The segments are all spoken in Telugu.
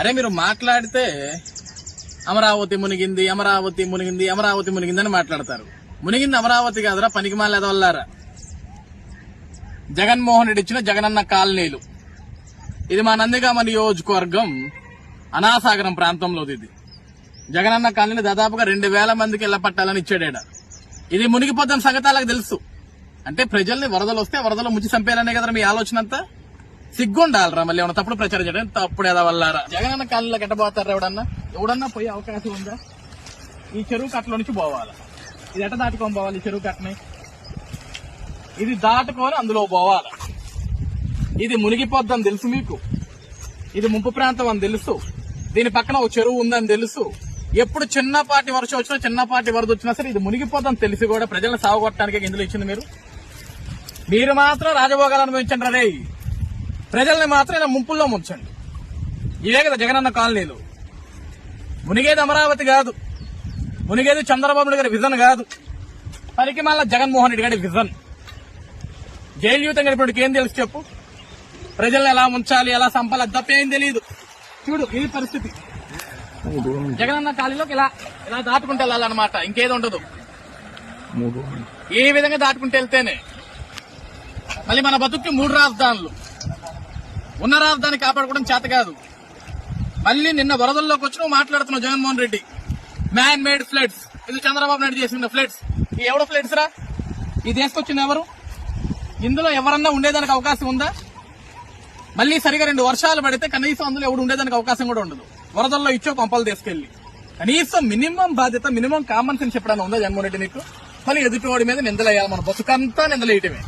అరే మీరు మాట్లాడితే అమరావతి మునిగింది అమరావతి మునిగింది అమరావతి మునిగింది అని మాట్లాడతారు. మునిగింది అమరావతి కాదురా పనికి మాలేదవల్లారా జగన్మోహన్ రెడ్డి ఇచ్చిన జగనన్న కాలనీలు. ఇది మా నందిగామ నియోజకవర్గం అనాసాగరం ప్రాంతంలోది ఇది. జగనన్న కాలనీ దాదాపుగా రెండు వేల మందికి ఇళ్ళ పట్టాలని ఇచ్చాడేడ ఇది మునిగిపోతున్న సంగతాలకు తెలుసు. అంటే ప్రజల్ని వరదలు వస్తే వరదలు ముంచి చంపేయాలనే కదా మీ ఆలోచన అంతా? సిగ్గుండాలరా మళ్ళీ ఏమన్నా తప్పుడు ప్రచారం చేయడం? తప్పుడు ఏదో వల్లారా జగనన్న కాలనీలోకి గెట్టబోతారా ఎవడన్నా? ఎవడన్నా పోయే అవకాశం ఉందా? ఈ చెరువు కట్టలో నుంచి పోవాలి? ఇది ఎట్ట దాటుకొని పోవాలి ఈ చెరువు కట్టని? ఇది దాటుకొని అందులో పోవాలి? ఇది మునిగిపోద్దని తెలుసు మీకు? ఇది ముంపు ప్రాంతం అని తెలుసు? దీని పక్కన ఒక చెరువు ఉందని తెలుసు? ఎప్పుడు చిన్నపాటి వర్షం వచ్చినా చిన్నపాటి వరద వచ్చినా సరే ఇది మునిగిపోద్దని తెలిసి కూడా ప్రజలను సాగుకొట్టడానికి ఇందులో ఇచ్చింది మీరు? మీరు మాత్రం రాజభోగాలు అనుభవించండి రే ప్రజల్ని మాత్రం ఇలా ముంపుల్లో ముంచండి. ఇవే కదా జగనన్న కాలనీలు. మునిగేది అమరావతి కాదు. మునిగేది చంద్రబాబు నాయుడు గారి విజన్ కాదు. పనికి మళ్ళా జగన్మోహన్ రెడ్డి గారి విజన్. జైలు యూతం గడిపినప్పుడు ఏం తెలుసు చెప్పు? ప్రజల్ని ఎలా ఉంచాలి ఎలా సంపాలి తప్ప ఏం తెలియదు చూడు ఈ పరిస్థితి. జగనన్న కాలనీలోకి ఇలా ఇలా దాటుకుంటూ వెళ్ళాలన్నమాట. ఇంకేది ఉండదు. ఏ విధంగా దాటుకుంటూ వెళ్తేనే. మళ్ళీ మన బతుక్కి మూడు రాజధానులు. ఉన్న రాజధాని కాపాడుకోవడం చేత కాదు. మళ్ళీ నిన్న వరదల్లోకి వచ్చి నువ్వు మాట్లాడుతున్నావు Jaganmohan Reddy. Man made floods ఇది చంద్రబాబు నాయుడు చేసిన ఫ్లడ్స్ ఈ ఎవడ ఫ్లడ్స్ రా? ఈ తీసుకొచ్చింది ఎవరు? ఇందులో ఎవరన్నా ఉండేదానికి అవకాశం ఉందా? మళ్ళీ సరిగా రెండు వర్షాలు పడితే కనీసం అందులో ఎవడు ఉండేదానికి అవకాశం కూడా ఉండదు. వరదల్లో ఇచ్చో పంపలు తీసుకెళ్ళి కనీసం మినిమం బాధ్యత మినిమం కామన్ సెన్స్ చెప్పడానికి ఉందా జగన్మోహన్ రెడ్డి నీకు? మళ్ళీ ఎదుటివాడి మీద నిందలేయాలి మన బతుకంతా నిందలేయటమే.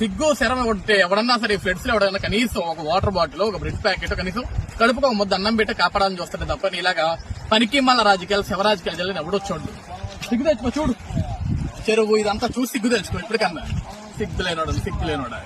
సిగ్గు శరమ కొట్టే ఎవడన్నా సరే ఫ్లడ్స్లో ఎవడన్నా కనీసం ఒక వాటర్ బాటిల్ ఒక బ్రెడ్ ప్యాకెట్ కనీసం కడుపుకు ఒక ముద్ద అన్నం పెట్టి కాపాడాలని చూస్తాడు తప్ప ఇలాగా పనికి మళ్ళీ రాజకీయాలు శివరాజకీయాలు జల్లని ఎవడో చూడు సిగ్గు తెచ్చుకో చూడు. చెరువు ఇదంతా చూసి సిగ్గు తెచ్చుకో ఇప్పటికన్నా. సిగ్గు లేనోడు సిగ్గు లేనోడా?